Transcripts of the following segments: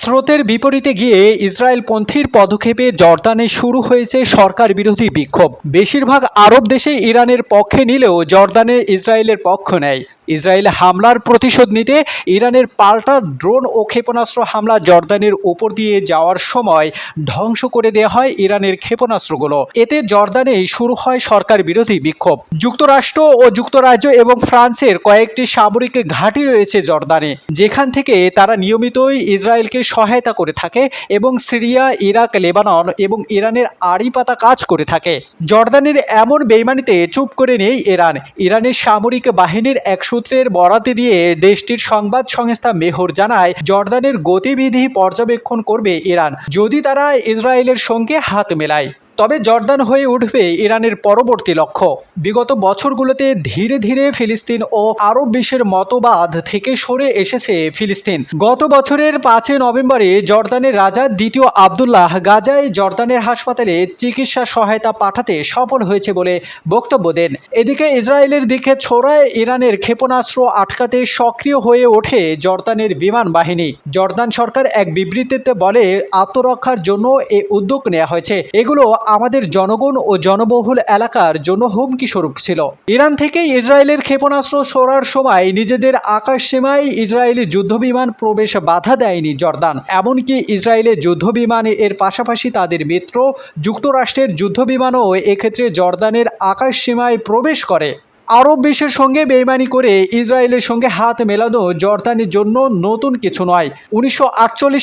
স্রোতের বিপরীতে গিয়ে ইসরায়েলপন্থীর পদক্ষেপে জর্দানে শুরু হয়েছে সরকার বিরোধী বিক্ষোভ। বেশিরভাগ আরব দেশে ইরানের পক্ষে নিলেও জর্দানে ইসরায়েলের পক্ষ নেয়। ইসরায়েল হামলার প্রতিশোধ নিতে ইরানের পাল্টা ড্রোন ও ক্ষেপণাস্ত্র হামলা জর্দানের ওপর দিয়ে যাওয়ার সময় ধ্বংস করে দেওয়া হয় ইরানের ক্ষেপণাস্ত্রগুলো। এতে জর্দানে শুরু হয় সরকার বিরোধী বিক্ষোভ। যুক্তরাষ্ট্র ও যুক্তরাজ্য এবং ফ্রান্সের কয়েকটি সামরিক ঘাঁটি রয়েছে জর্দানে, যেখান থেকে তারা নিয়মিতই ইসরায়েলকে সহায়তা করে থাকে এবং সিরিয়া, ইরাক, লেবানন এবং ইরানের আড়ি পাতা কাজ করে থাকে। জর্দানের এমন বেইমানিতে চুপ করে নেই ইরান। ইরানের সামরিক বাহিনীর এক সূত্রের বরাতে দিয়ে দেশটির সংবাদ সংস্থা মেহর জানায়, জর্দানের গতিবিধি পর্যবেক্ষণ করবে ইরান, যদি তারা ইসরায়েলের সঙ্গে হাত মেলায়। তবে জর্দান হয়ে উঠবে ইরানের পরবর্তী লক্ষ্য। বিগত বছরগুলোতে ধীরে ধীরে ফিলিস্তিন ও আরব বিশ্বের মতবাদ থেকে সরে এসেছে ফিলিস্তিন। গত বছরের পাঁচই নভেম্বরে জর্দানের রাজা দ্বিতীয় আবদুল্লাহ গাজায় জর্দানের হাসপাতালে চিকিৎসা সহায়তা পাঠাতে সফল হয়েছে বলে বক্তব্য দেন। এদিকে ইসরায়েলের দিকে ছোড়ায় ইরানের ক্ষেপণাস্ত্র আটকাতে সক্রিয় হয়ে ওঠে জর্দানের বিমান বাহিনী। জর্দান সরকার এক বিবৃতিতে বলে, আত্মরক্ষার জন্য এ উদ্যোগ নেওয়া হয়েছে। এগুলো আমাদের জনগণ ও জনবহুল এলাকার জন্য হুমকি স্বরূপ ছিল। ইরান থেকে ইসরায়েলের ক্ষেপণাস্ত্র সরার সময় নিজেদের আকাশ সীমায় ইসরায়েলি যুদ্ধবিমান প্রবেশ বাধা দেয়নি জর্দান। এমনকি ইসরায়েলের যুদ্ধবিমান এর পাশাপাশি তাদের মিত্র, যুক্তরাষ্ট্রের যুদ্ধবিমানও এক্ষেত্রে জর্দানের আকাশ সীমায় প্রবেশ করে। আরব বিশ্বের সঙ্গে বেইমানি করে ইসরায়েলের সঙ্গে হাত মেলানো জর্দানের জন্য নতুন কিছু নয়। উনিশশো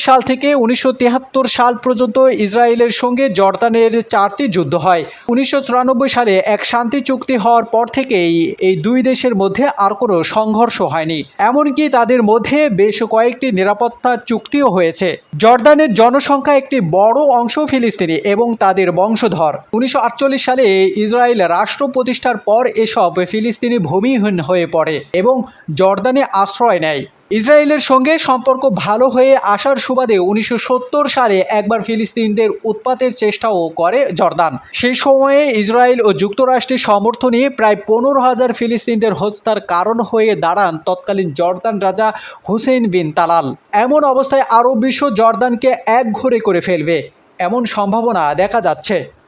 সাল থেকে উনিশশো সাল পর্যন্ত ইসরায়েলের সঙ্গে জর্দানের চারটি যুদ্ধ হয়। উনিশশো চুরানব্বই সালে এক শান্তি চুক্তি হওয়ার পর থেকেই এই দুই দেশের মধ্যে আর কোনো সংঘর্ষ হয়নি। এমনকি তাদের মধ্যে বেশ কয়েকটি নিরাপত্তা চুক্তিও হয়েছে। জর্দানের জনসংখ্যা একটি বড় অংশ ফিলিস্তিনি এবং তাদের বংশধর। উনিশশো আটচল্লিশ সালে ইসরায়েল রাষ্ট্র প্রতিষ্ঠার পর এসব ফিলিস্তিনি ভূমিহীন হয়ে পড়ে এবং জর্দানে আশ্রয় নেয়। ইসরায়েলের সঙ্গে সম্পর্ক ভালো হয়ে আসার সুবাদে উনিশশো সত্তর সালে একবার ফিলিস্তিনদের উৎপাতের চেষ্টাও করে জর্দান। সেই সময়ে ইসরায়েল ও যুক্তরাষ্ট্রের সমর্থনে প্রায় পনেরো হাজার ফিলিস্তিনদের হত্যার কারণ হয়ে দাঁড়ান তৎকালীন জর্দান রাজা হুসেন বিন তালাল। এমন অবস্থায় আরব বিশ্ব জর্দানকে এক ঘরে করে ফেলবে। এমন সম্ভাবনা দেখা যাচ্ছে।